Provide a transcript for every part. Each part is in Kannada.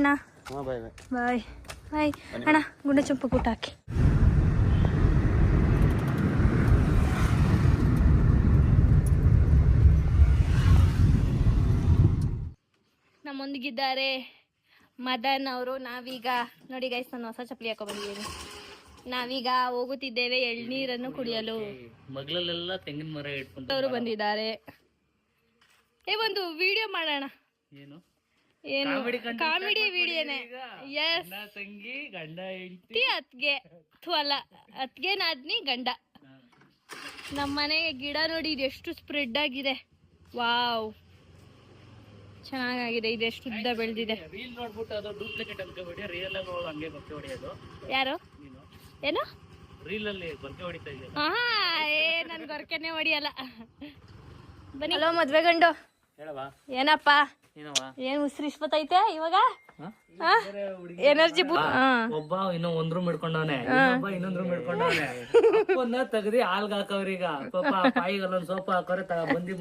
ಅಣ್ಣ. ಬಾಯ್ ಬಾಯ್ ಅಣ್ಣ ಗುಂಡ ಚಂಪು ಕೂಟ ಹಾಕಿ. ನಮ್ಮೊಂದಿಗಿದ್ದಾರೆ ಮದನ್ ಅವರು. ನಾವೀಗ ನೋಡಿ ಗೈಸ್ ನಾನು ಹೊಸ ಚಪ್ಪಲಿ ಹಾಕೋ ಬಂದಿದ್ದೀನಿ. ನಾವೀಗ ಹೋಗುತ್ತಿದ್ದೇವೆ ಎಳ್ನೀರನ್ನು ಕುಡಿಯಲು. ಮಗ್ಲಲ್ಲೆಲ್ಲ ತೆಂಗಿನ ಮರ ಇಟ್ಕೊಂಡು ಅವರು ಬಂದಿದ್ದಾರೆ. ಏ ಒಂದು ವಿಡಿಯೋ ಮಾಡೋಣ. ಏನು? ಏನು? ಕಾಮಿಡಿ ವಿಡಿಯೋನೇ. ಎಸ್ ತಂಗಿ ಗಂಡ ಹೆಂಡತಿ. ಅತ್ಗೆ. ಥು ಅಲ್ಲ. ಅತ್ಗೆ ನಾದ್ನಿ ಗಂಡ. ನಮ್ಮ ಮನೆಗೆ ಗಿಡ ನೋಡಿ ಇದೆಷ್ಟು ಎಷ್ಟು ಸ್ಪ್ರೆಡ್ ಆಗಿದೆ. ವಾವ್. ಚೆನ್ನಾಗಿದೆ ಇದೆಷ್ಟು ಎಷ್ಟು ಉದ್ದ ಬೆಳೆದಿದೆ. ರೀಲ್ ನೋಡ್ಬಿಟ್ಟು ಅದು ಡೂಪ್ಲಿಕೇಟ್ ಅನ್ಕೋಬೇಡಿ ರಿಯಲ್ ಆಗಿ ಹೋಗಿ ಹಂಗೆ ಯಾರು? ಏನು? ಆಹಾ ಏ ನನ್ ಗೊರಕೆನೆ ಹೊಡಿಯಲ್ಲ. ಬನ್ನಿ. ಹಲೋ ಮದ್ವೆ ಗಂಡು. ಏನಪ್ಪಾ? ಏನ್ ಉಸಿರು ಇಸ್ಬತ್ತೈತೆ ಇವಾಗ? ಎನರ್ಜಿ ಒಬ್ಬ ಇನ್ನೂ ಒಂದ್ ರೂಮ್ ಇಟ್ಕೊಂಡವನೆ ಒಬ್ಬ ಇನ್ನೊಂದ್ ರೂಮ್ ಇಟ್ಕೊಂಡವನೆ ಅಪ್ಪನ್ನ ತೆಗ್ದಿ ಹಾಲ್ಗ್ ಹಾಕವ್ರೀಗ ಪಾಪ ಪಾಯಿಗೆ ಅಲ್ಲೊಂದ್ ಸೋಪ ಹಾಕೋರೆ ಬಂದಿ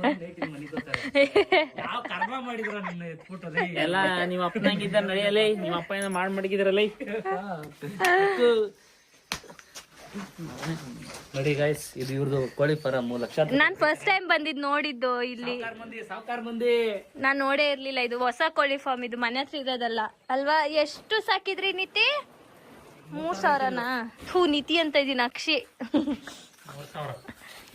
ಯಾವ ಕರ್ಮ ಮಾಡಿದ್ರ ನಿನ್ನ ಎಲ್ಲ ನಿಮ್ಮ ಅಪ್ಪನಂಗಿದ್ದ ನಡೆಯಲೇ ನಿಮ್ಮ ಅಪ್ಪ ಏನ ಮಾಡಿ ಮಡಗಿದ್ರಲ್ಲ. ನೋಡಿ ಗೈಸ್ ಇದು ಇವ್ರದ್ದು ಕೋಳಿ ಫಾರಂ ಲಕ್ಷ ನಾನ್ ಫಸ್ಟ್ ಟೈಮ್ ಬಂದಿದ್ ನೋಡಿದ್ದು ಇಲ್ಲಿ. ಮಂದಿ ಸಾವುಕಾರ ಮಂದಿ. ನಾನ್ ನೋಡೇ ಇರ್ಲಿಲ್ಲ ಇದು ಹೊಸ ಕೋಳಿ ಫಾರ್ಮ್ ಇದು ಮನೆ ಹತ್ರ ಇರೋದಲ್ಲ. ಅಲ್ವಾ? ಎಷ್ಟು ಸಾಕಿದ್ರಿ ನಿತಿ? ಮೂರ್ ಸಾವಿರನಾ? ಥೂ ನೀತಿ ಅಂತ ಇದೀನಿ ಅಕ್ಷಿ.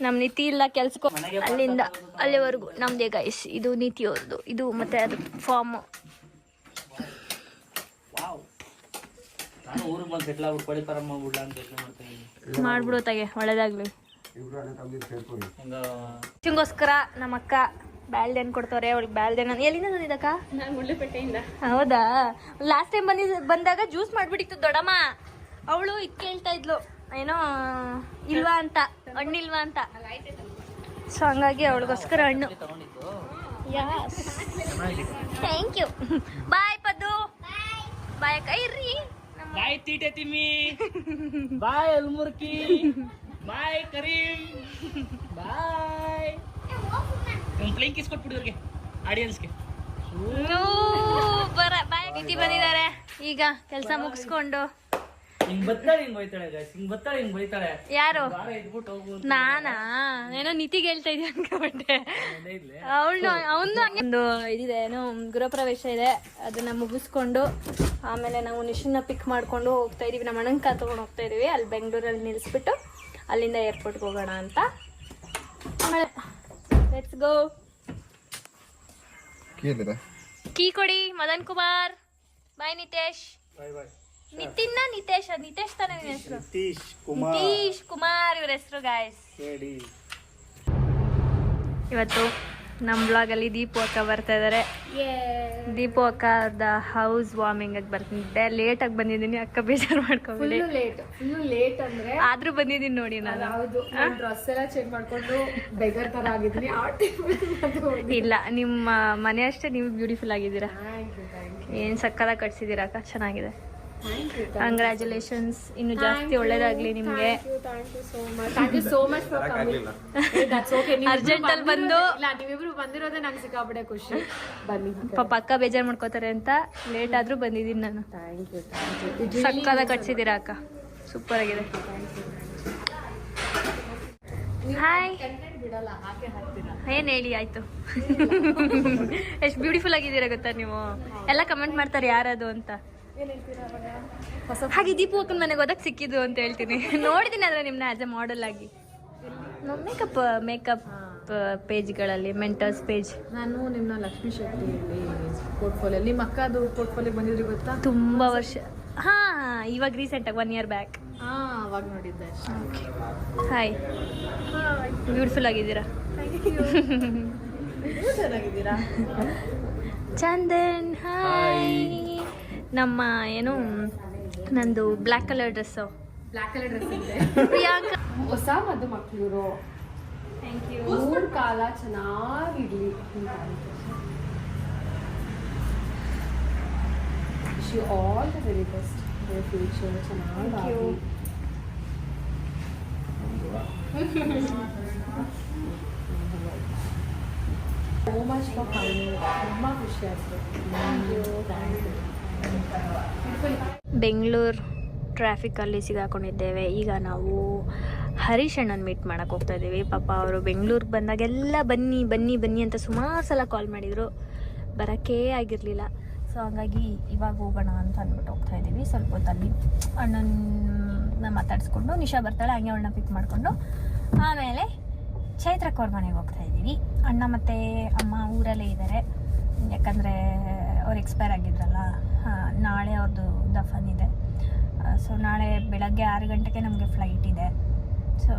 ನಮ್ ನಿತಿ ಇಲ್ಲ ಕೆಲ್ಸಕ್ಕೆ. ಅಲ್ಲಿಂದ ಅಲ್ಲಿವರೆಗೂ ನಮ್ದೇ ಗೈಸ್ ಇದು ನಿತಿ ಅವ್ರದ್ದು ಇದು ಮತ್ತೆ ಅದು ಫಾರ್ಮ್ ಊರಿಗೆ ಬಂದು ಸೆಟ್ಲ್ ಆಗ್ಬಿಟ್ಟು ಕೋಳಿ ಫಾರಂ ಮಾಡ್ಬಿಡ್ಲ ಅಂತ ಯೋಚನೆ ಮಾಡ್ತಾ ಇದ್ದೀನಿ. ಮಾಡ್ಬಿಡು ತಗೆ ಒಳ್ಳೇದಾಗ್ಲಿ. ಹಿಂಗ. ಚಿಂಗೋಸ್ಕರ ನಮ್ಮ ಅಕ್ಕ ಬ್ಯಾಲ್ದೇನ್ ಕೊಡ್ತವ್ರೆ ಅವ್ಳಿಗೆ ಬ್ಯಾಲ್ದೇನ್ ಎಲ್ಲಿಂದ ತಂದಿದ್ದಕ್ಕ? ಹೌದಾ? ಲಾಸ್ಟ್ ಟೈಮ್ ಬಂದಿದ್ ಬಂದಾಗ ಜ್ಯೂಸ್ ಮಾಡ್ಬಿಟ್ಟಿತ್ತು ದೊಡ್ಡಮ್ಮ. ಅವಳು ಇದ್ ಕೇಳ್ತಾ ಇದ್ಲು ಏನೋ ಇಲ್ವಾ ಅಂತ ಹಣ್ಣಿಲ್ವಾ ಅಂತ. ಸೊ ಹಂಗಾಗಿ ಅವಳಿಗೋಸ್ಕರ ಹಣ್ಣು. ತಗೊಂಡಿದ್ದು thank you bye Paddu. Bye ಅಕ್ಕ. ಇರ್ರಿ. ನಮ್ಮ ಬಾಯ್ ತೀಟೆ ತಿಮ್ಮಿ. ಬಾಯ್ ಅಲ್ಮುರ್ಕಿ bye Karim bye. Plain kiss ಕೊಟ್ಬಿಡಿ ಅವ್ರಿಗೆ ಆಡಿಯನ್ಸ್ಗೆ ನೂ, ಬರ ಬಾಯ್ ಬಂದಿದ್ದಾರೆ. ಈಗ ಕೆಲಸ ಮುಗಿಸ್ಕೊಂಡು. ಹಿಂಗ್ ಬತ್ತಾಳೆ ಹಿಂಗ್. ಹಿಂಗ್ ಬತ್ತಾಳೆ ಹಿಂಗ್ ಯಾರು? ಇದ್ಬಿಟ್ಟು ಹೋಗು ನಾನಾ? ಏನೋ ನೀತಿಗೆ ಹೇಳ್ತಾ ಇದ್ದೆ ಅನ್ಕೊಂಡೆ. ಅವಳು ಅವನು ಒಂದು ಇದಿದೆ ಏನೋ ಗೃಹ ಪ್ರವೇಶ ಇದೆ. ಅದನ್ನ ಮುಗಿಸ್ಕೊಂಡು ಆಮೇಲೆ ನಾವು ನಿಶನ್ನ ಪಿಕ್ ಮಾಡ್ಕೊಂಡು ಹೋಗ್ತಾ ಇದೀವಿ. ನಮ್ಮ ಅಣ್ಣನ ಕಾರ್ ತಗೊಂಡು ಹೋಗ್ತಾ ಇದೀವಿ. ಅಲ್ಲಿ ಬೆಂಗಳೂರಲ್ಲಿ ನಿಲ್ಲಿಸ್ಬಿಟ್ಟು ಅಲ್ಲಿಂದ ಏರ್ಪೋರ್ಟ್ಗೆ ಹೋಗೋಣ ಅಂತ. ಆಮೇಲೆ ಲೆಟ್ಸ್ ಗೋ ಕೀ ಕೊಡಿ ಮದನ್ ಕುಮಾರ್. ಬಾಯ್ ನಿತೇಶ್. ಬಾಯ್ ಬಾಯ್ ನಿತಿನ್ನ ನಿತೇಶ ನಿತೇಶ್ ತಾನೇ ನಿನ್ನ ಹೆಸರು? ಕುಮಾರ್. ನಿತೀಶ್ ಕುಮಾರ್ ಇವ್ರ ಹೆಸರು ಗಾಯಸ್ ಹೇಳಿ. ಇವತ್ತು ನಮ್ಮ ಬ್ಲಾಗಲ್ಲಿ ದೀಪು ಅಕ್ಕ ಬರ್ತಾ ಇದ್ದಾರೆ ದೀಪು ದ ಹೌಸ್ ವಾರ್ಮಿಂಗ್ ಆಗಿ ಬರ್ತಿದ್ದೆ ಲೇಟ್ ಆಗಿ ಬಂದಿದ್ದೀನಿ ಅಕ್ಕ ಬೇಜಾರು ಮಾಡ್ಕೊಂಬಿಡಿ. ಲೇಟ್ ಲೇಟ್ ಅಂದ್ರೆ ಆದ್ರೂ ಬಂದಿದ್ದೀನಿ ನೋಡಿ ನಾನು. ಹೌದು ಡ್ರೆಸ್ ಎಲ್ಲ ಚೇಂಜ್ ಮಾಡ್ಕೊಂಡು ಬೆಗರ್ ತರ ಆಗಿದ್ದೀನಿ. ಇಲ್ಲ ನಿಮ್ಮ ಮನೆ ಅಷ್ಟೇ ನೀವು ಬ್ಯೂಟಿಫುಲ್ ಆಗಿದ್ದೀರಾ? ಏನ್ ಸಕ್ಕದಾಗ ಕಟ್ಸಿದ್ದೀರಾ ಅಕ್ಕ? ಚೆನ್ನಾಗಿದೆ. ಕಂಗ್ರ್ಯಾಚುಲೇಷನ್ಸ್ ಇನ್ನು ಜಾಸ್ತಿ ಒಳ್ಳೇದಾಗ್ಲಿ ನಿಮ್ಗೆ. Urgent you so much thank you so much for coming that's okay Urgent ಅಲ್ಲಿ ಬಂದು- ಇಲ್ಲ ನೀವಿಬ್ರು ಬಂದಿರೋದೇ ನಂಗೆ ಸಿಕ್ಕಾಬಿಡೆ ಖುಷಿ. ಬನ್ನಿ ಪಾಪ ಅಕ್ಕ ಬೇಜಾರು ಮಾಡ್ಕೋತಾರೆ ಅಂತ ಲೇಟ್ ಆದ್ರೂ ಬಂದಿದ್ದೀನಿ ನಾನು. ಸಕ್ಕದ ಯು ಥ್ಯಾಂಕ್ ಯು ಸಕ್ಕದಾಗ ಕಟ್ಸಿದ್ದೀರಾ ಅಕ್ಕ? ಸೂಪರ್ ಆಗಿದೆ. ಹಾಯ್ ಬಿಡಲ್ಲ ಹಾಗೆ ಹಾಕ್ತೀರಾ? ಏನ್ ಹೇಳಿ ಆಯ್ತು. ಎಷ್ಟು ಬ್ಯೂಟಿಫುಲ್ ಆಗಿದ್ದೀರಾ ಗೊತ್ತಾ ನೀವು? ಎಲ್ಲ ಕಮೆಂಟ್ ಮಾಡ್ತಾರೆ ಯಾರದು ಅಂತ. ಹಾಗೆ ದೀಪು ಅಕ್ಕನ ಮನೆಗೆ ಹೋದಾಗ ಸಿಕ್ಕಿದ್ದು ಅಂತ ಹೇಳ್ತೀನಿ. ನೋಡಿದ್ದೀನಿ ಅದ್ರ ನಿಮ್ನ ಆಸ್ ಎ ಮಾಡೆಲ್ ಆಗಿ. ಮೇಕಪ್ ಮೇಕಪ್ ಪೇಜ್ಗಳಲ್ಲಿ ಮೆಂಟರ್ಸ್ ಪೇಜ್ ನಾನು ನಿಮ್ಮ ಲಕ್ಷ್ಮೀ ಶೆಟ್ಟಿ ಪೋರ್ಟ್ಫೋಲಿಯೋ ನಿಮ್ಮ ಅಕ್ಕದು ಪೋರ್ಟ್ಫೋಲಿಯೋ ಬಂದಿದ್ರಿ ಗೊತ್ತಾ? ತುಂಬ ವರ್ಷ. ಹಾ ಇವಾಗ ರೀಸೆಂಟಾಗಿ ಒನ್ ಇಯರ್ ಬ್ಯಾಕ್ ಹಾ ಅವಾಗ ನೋಡಿದ್ದೆ ಹಾಯ್ ಬ್ಯೂಟಿಫುಲ್ ಆಗಿದ್ದೀರಾ? ಚೆನ್ನಾಗಿದ್ದೀರಾ? ಚಂದನ್ ಹಾಯ್ ನಮ್ಮ ಏನು ನಂದು black colour dress black colour dress ಇದೆ. ಪ್ರಿಯಾಂಕಾ. ಹೊಸ ಮದ್ದು ಮಕ್ಕಳು ಥ್ಯಾಂಕ್ ಯು ಮೂರು ಕಾಲ ಚೆನ್ನಾಗಿರ್ಲಿ she all the very best future ಚೆನ್ನಾಗಿ ಸೋ ಮಚ್ ಫಾರ್ ತುಂಬ ಖುಷಿ ಆಯಿತು thank you thank you Bengaluru ಟ್ರಾಫಿಕಲ್ಲಿ ಸಿಗಾಕೊಂಡಿದ್ದೇವೆ. ಈಗ ನಾವು ಹರೀಶ್ ಅಣ್ಣನ ಮೀಟ್ ಮಾಡೋಕೆ ಹೋಗ್ತಾ ಇದ್ದೀವಿ. ಪಾಪ ಅವರು ಬೆಂಗಳೂರಿಗೆ ಬಂದಾಗೆಲ್ಲ ಬನ್ನಿ ಬನ್ನಿ ಬನ್ನಿ ಅಂತ ಸುಮಾರು ಸಲ ಕಾಲ್ ಮಾಡಿದರು. ಬರೋಕ್ಕೇ ಆಗಿರಲಿಲ್ಲ. ಸೊ ಹಂಗಾಗಿ ಇವಾಗ ಹೋಗೋಣ ಅಂತ ಅಂದ್ಬಿಟ್ಟು ಹೋಗ್ತಾ ಇದ್ದೀವಿ. ಸ್ವಲ್ಪ ಹೊತ್ತಲ್ಲಿ ಅಣ್ಣನ ಮಾತಾಡಿಸ್ಕೊಂಡು ನಿಶಾ ಬರ್ತಾಳೆ, ಹಂಗೆ ಅಣ್ಣ ಪಿಕ್ ಮಾಡಿಕೊಂಡು ಆಮೇಲೆ ಚೈತ್ರಕ್ಕೆ ಅವ್ರ ಮನೆಗೆ ಹೋಗ್ತಾ ಇದ್ದೀವಿ. ಅಣ್ಣ ಮತ್ತು ಅಮ್ಮ ಊರಲ್ಲೇ ಇದ್ದಾರೆ ಯಾಕಂದರೆ ಅವ್ರು ಎಕ್ಸ್ಪೈರ್ ಆಗಿದ್ರಲ್ಲ ನಾಳೆ ಅವ್ರದ್ದು ದಫನ್ ಇದೆ. ಸೊ ನಾಳೆ ಬೆಳಗ್ಗೆ ಆರು ಗಂಟೆಗೆ ನಮಗೆ ಫ್ಲೈಟ್ ಇದೆ. ಸೊ